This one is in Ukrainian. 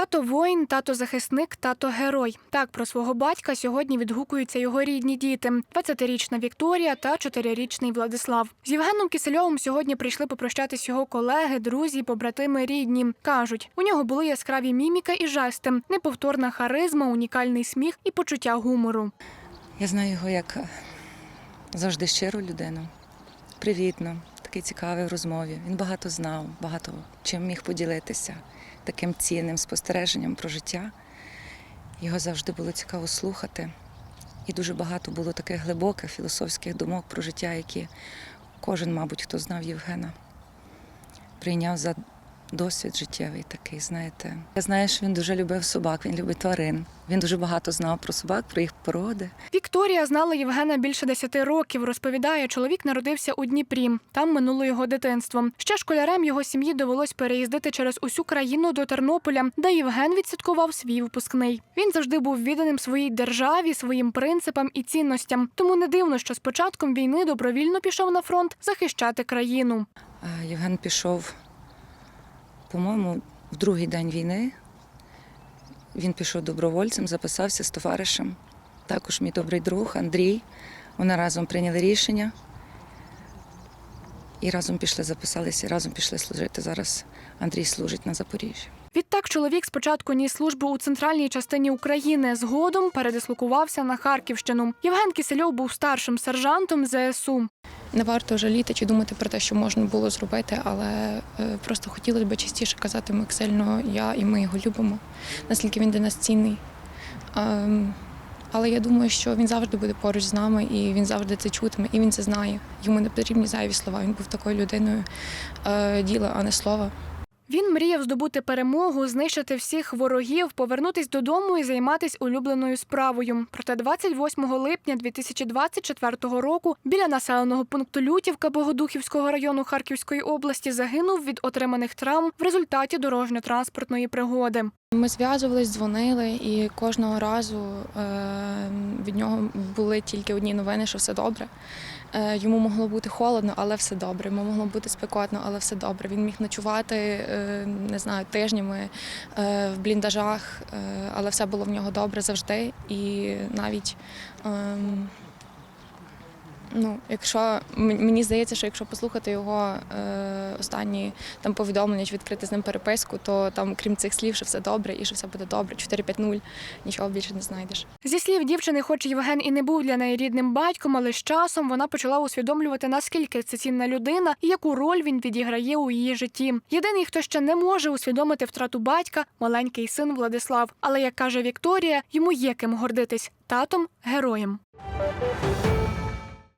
Тато воїн, тато захисник, тато герой. Так про свого батька сьогодні відгукуються його рідні діти: 20-річна Вікторія та 4-річний Владислав. З Євгеном Кисельовим сьогодні прийшли попрощатись його колеги, друзі, побратими, рідні. кажуть, у нього були яскраві міміка і жести, неповторна харизма, унікальний сміх і почуття гумору. Я знаю його як е, завжди щиру людину, привітну, такий цікавий в розмові. Він багато знав, багато чим міг поділитися таким цінним спостереженням про життя. Його завжди було цікаво слухати. І дуже багато було таких глибоких філософських думок про життя, які кожен, мабуть, хто знав Євгена, прийняв за досвід життєвий такий, знаєте. Я знаю, що він дуже любив собак, він любить тварин. Він дуже багато знав про собак, про їх породи. Вікторія знала Євгена більше 10 років. Розповідає, чоловік народився у Дніпрі. Там минуло його дитинство. Ще школярем його сім'ї довелось переїздити через усю країну до Тернополя, де Євген відсвяткував свій випускний. Він завжди був відданим своїй державі, своїм принципам і цінностям. Тому не дивно, що з початком війни добровільно пішов на фронт захищати країну. Євген пішов, по-моєму, в другий день війни. Він пішов добровольцем, записався з товаришем. Також мій добрий друг Андрій. Вони разом прийняли рішення. І разом пішли, записалися, і разом пішли служити. Зараз Андрій служить на Запоріжжі. Відтак чоловік спочатку ніс службу у центральній частині України. Згодом передислокувався на Харківщину. Євген Кисельов був старшим сержантом ЗСУ. Не варто жаліти чи думати про те, що можна було зробити, але е, просто хотілося б частіше казати, сильно я і ми його любимо, наскільки він для нас цінний. Ем, Але я думаю, що він завжди буде поруч з нами, і він завжди це чутиме, і він це знає. Йому не потрібні зайві слова. Він був такою людиною е, діла, а не слова. Він мріяв здобути перемогу, знищити всіх ворогів, повернутись додому і займатися улюбленою справою. Проте 28 липня 2024 року біля населеного пункту Лютівка Богодухівського району Харківської області загинув від отриманих травм в результаті дорожньо-транспортної пригоди. Ми зв'язувались, дзвонили, і кожного разу е, від нього були тільки одні новини, що все добре. Е, йому могло бути холодно, але все добре. Йому могло бути спекотно, але все добре. Він міг ночувати е, не знаю, тижнями в бліндажах, але все було в нього добре завжди. І навіть ем, Ну, якщо мені здається, що якщо послухати його е, останні там повідомлення чи відкрити з ним переписку, то там, крім цих слів, що все добре і що все буде добре, 4-5-0, нічого більше не знайдеш. Зі слів дівчини, хоч Євген і не був для неї рідним батьком, але з часом вона почала усвідомлювати, наскільки це цінна людина і яку роль він відіграє у її житті. Єдиний, хто ще не може усвідомити втрату батька, маленький син Владислав. Але як каже Вікторія, йому є ким гордитись татом героєм.